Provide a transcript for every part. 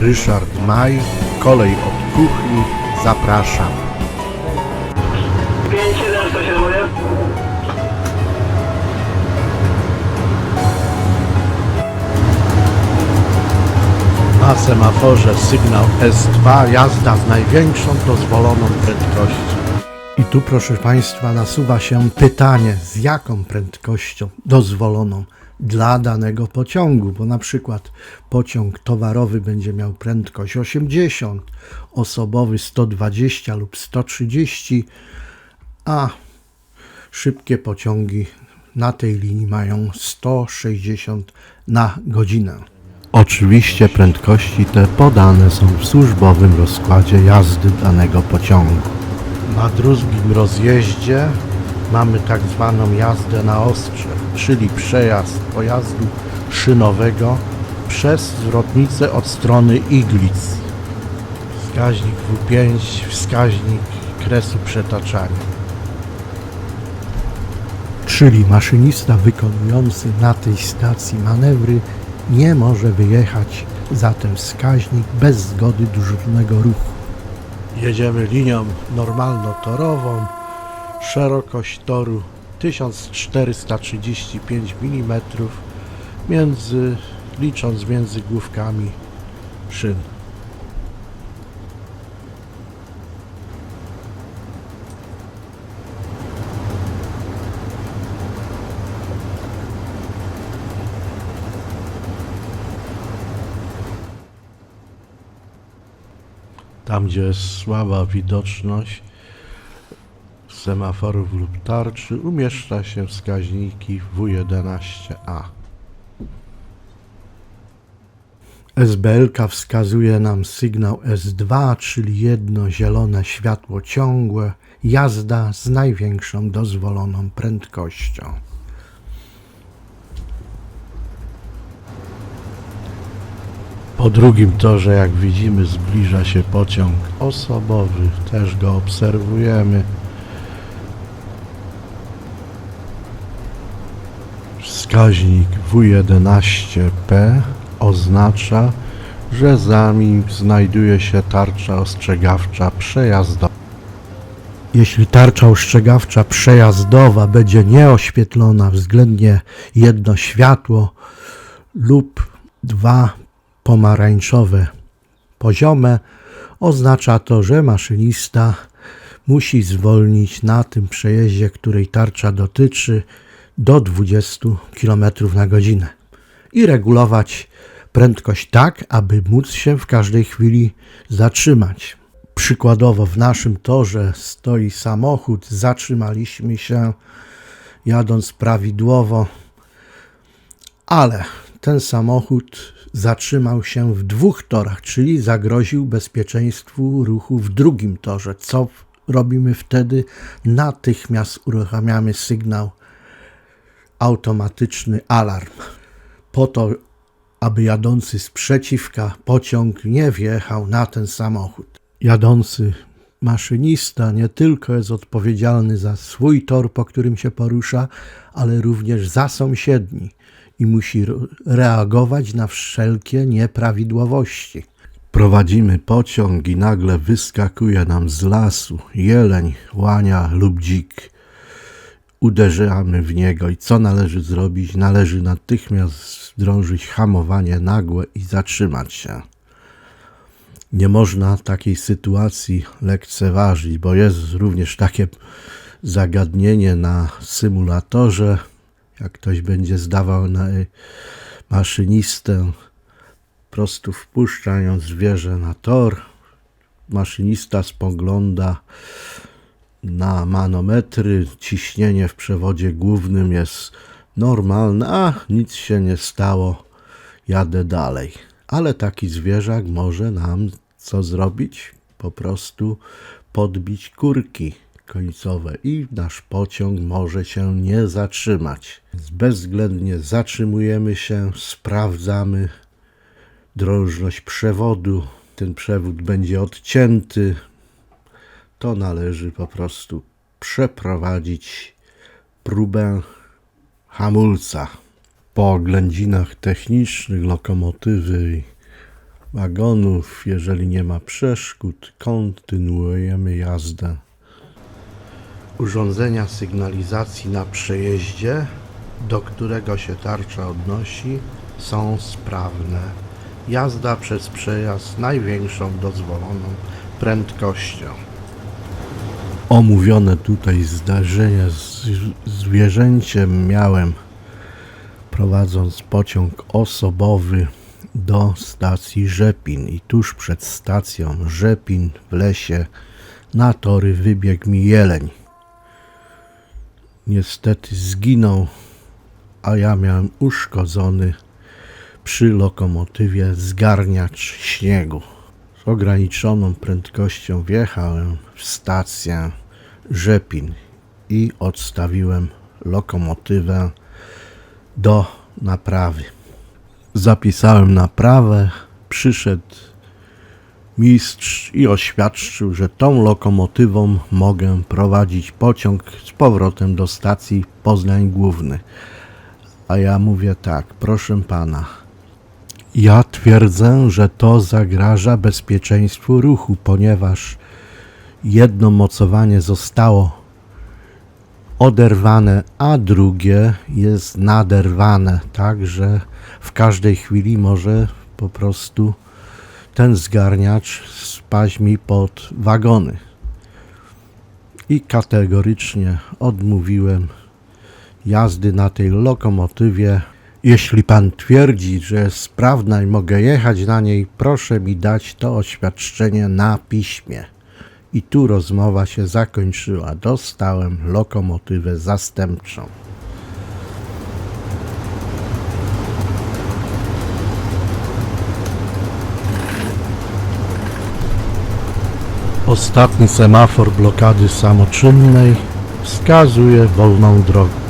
Ryszard Maj, kolej od kuchni, zapraszam. 5700 się zwołuję. Na semaforze sygnał S2, jazda z największą dozwoloną prędkością. I tu, proszę Państwa, nasuwa się pytanie, z jaką prędkością dozwoloną dla danego pociągu, bo na przykład pociąg towarowy będzie miał prędkość 80, osobowy 120 lub 130, a szybkie pociągi na tej linii mają 160 na godzinę. Oczywiście prędkości te podane są w służbowym rozkładzie jazdy danego pociągu. Na drugim rozjeździe mamy tak zwaną jazdę na ostrze, czyli przejazd pojazdu szynowego przez zwrotnicę od strony iglic. Wskaźnik W5, wskaźnik kresu przetaczania. Czyli maszynista wykonujący na tej stacji manewry nie może wyjechać za ten wskaźnik bez zgody dyżurnego ruchu. Jedziemy linią normalno-torową, szerokość toru 1435 mm, między, licząc między główkami szyn. Tam, gdzie jest słaba widoczność semaforów lub tarczy, umieszcza się wskaźniki W11A. SBLK wskazuje nam sygnał S2, czyli jedno zielone światło ciągłe, jazda z największą dozwoloną prędkością. Po drugim torze, jak widzimy, zbliża się pociąg osobowy. Też go obserwujemy. Wskaźnik W11P oznacza, że za nim znajduje się tarcza ostrzegawcza przejazdowa. Jeśli tarcza ostrzegawcza przejazdowa będzie nieoświetlona względnie jedno światło lub dwa pomarańczowe poziome, oznacza to, że maszynista musi zwolnić na tym przejeździe, której tarcza dotyczy, do 20 km na godzinę i regulować prędkość tak, aby móc się w każdej chwili zatrzymać. Przykładowo w naszym torze stoi samochód, zatrzymaliśmy się jadąc prawidłowo, ale ten samochód zatrzymał się w dwóch torach, czyli zagroził bezpieczeństwu ruchu w drugim torze. Co robimy wtedy? Natychmiast uruchamiamy sygnał automatyczny alarm. Po to, aby jadący z przeciwka pociąg nie wjechał na ten samochód. Jadący maszynista nie tylko jest odpowiedzialny za swój tor, po którym się porusza, ale również za sąsiedni i musi re- reagować na wszelkie nieprawidłowości. Prowadzimy pociąg i nagle wyskakuje nam z lasu jeleń, łania lub dzik. Uderzamy w niego i co należy zrobić? Należy natychmiast wdrążyć hamowanie nagłe i zatrzymać się. Nie można takiej sytuacji lekceważyć, bo jest również takie zagadnienie na symulatorze, jak ktoś będzie zdawał na maszynistę, prostu wpuszczając zwierzę na tor, maszynista spogląda na manometry, ciśnienie w przewodzie głównym jest normalne, a nic się nie stało, jadę dalej. Ale taki zwierzak może nam co zrobić? Po prostu podbić kurki końcowe i nasz pociąg może się nie zatrzymać. Bezwzględnie zatrzymujemy się, sprawdzamy drążność przewodu. Ten przewód będzie odcięty, to należy po prostu przeprowadzić próbę hamulca. Po oględzinach technicznych lokomotywy wagonów. Jeżeli nie ma przeszkód, kontynuujemy jazdę. Urządzenia sygnalizacji na przejeździe, do którego się tarcza odnosi, są sprawne. Jazda przez przejazd największą dozwoloną prędkością. Omówione tutaj zdarzenie z zwierzęciem miałem prowadząc pociąg osobowy do stacji Rzepin i tuż przed stacją Rzepin w lesie na tory wybiegł mi jeleń. Niestety zginął, a ja miałem uszkodzony przy lokomotywie zgarniacz śniegu. Ograniczoną prędkością wjechałem w stację Rzepin i odstawiłem lokomotywę do naprawy. Zapisałem naprawę, przyszedł mistrz i oświadczył, że tą lokomotywą mogę prowadzić pociąg z powrotem do stacji Poznań Główny. A ja mówię tak, proszę pana, ja twierdzę, że to zagraża bezpieczeństwu ruchu, ponieważ jedno mocowanie zostało oderwane, a drugie jest naderwane, tak że w każdej chwili może po prostu ten zgarniacz spaść mi pod wagony. I kategorycznie odmówiłem jazdy na tej lokomotywie. Jeśli pan twierdzi, że jest sprawna i mogę jechać na niej, proszę mi dać to oświadczenie na piśmie. I tu rozmowa się zakończyła. Dostałem lokomotywę zastępczą. Ostatni semafor blokady samoczynnej wskazuje wolną drogę.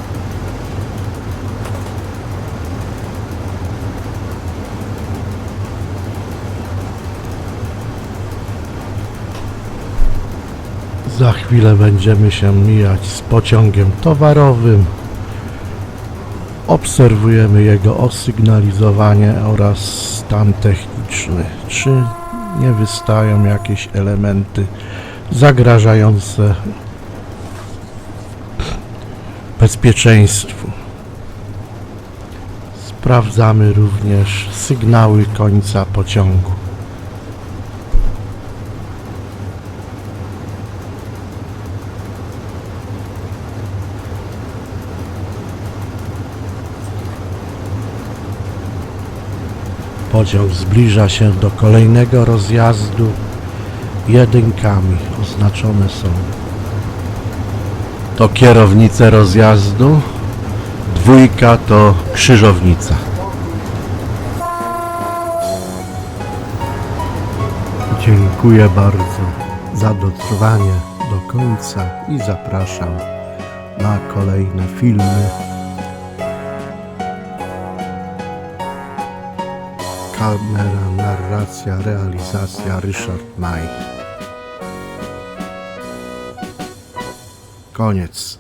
Za chwilę będziemy się mijać z pociągiem towarowym. Obserwujemy jego osygnalizowanie oraz stan techniczny. Czy nie wystają jakieś elementy zagrażające bezpieczeństwu. Sprawdzamy również sygnały końca pociągu. Pociąg zbliża się do kolejnego rozjazdu. Jedynkami oznaczone są to kierownice rozjazdu, dwójka to krzyżownica. Dziękuję bardzo za dotrwanie do końca i zapraszam na kolejne filmy. Kamera, narracja, realizacja Ryszard Knight. Koniec.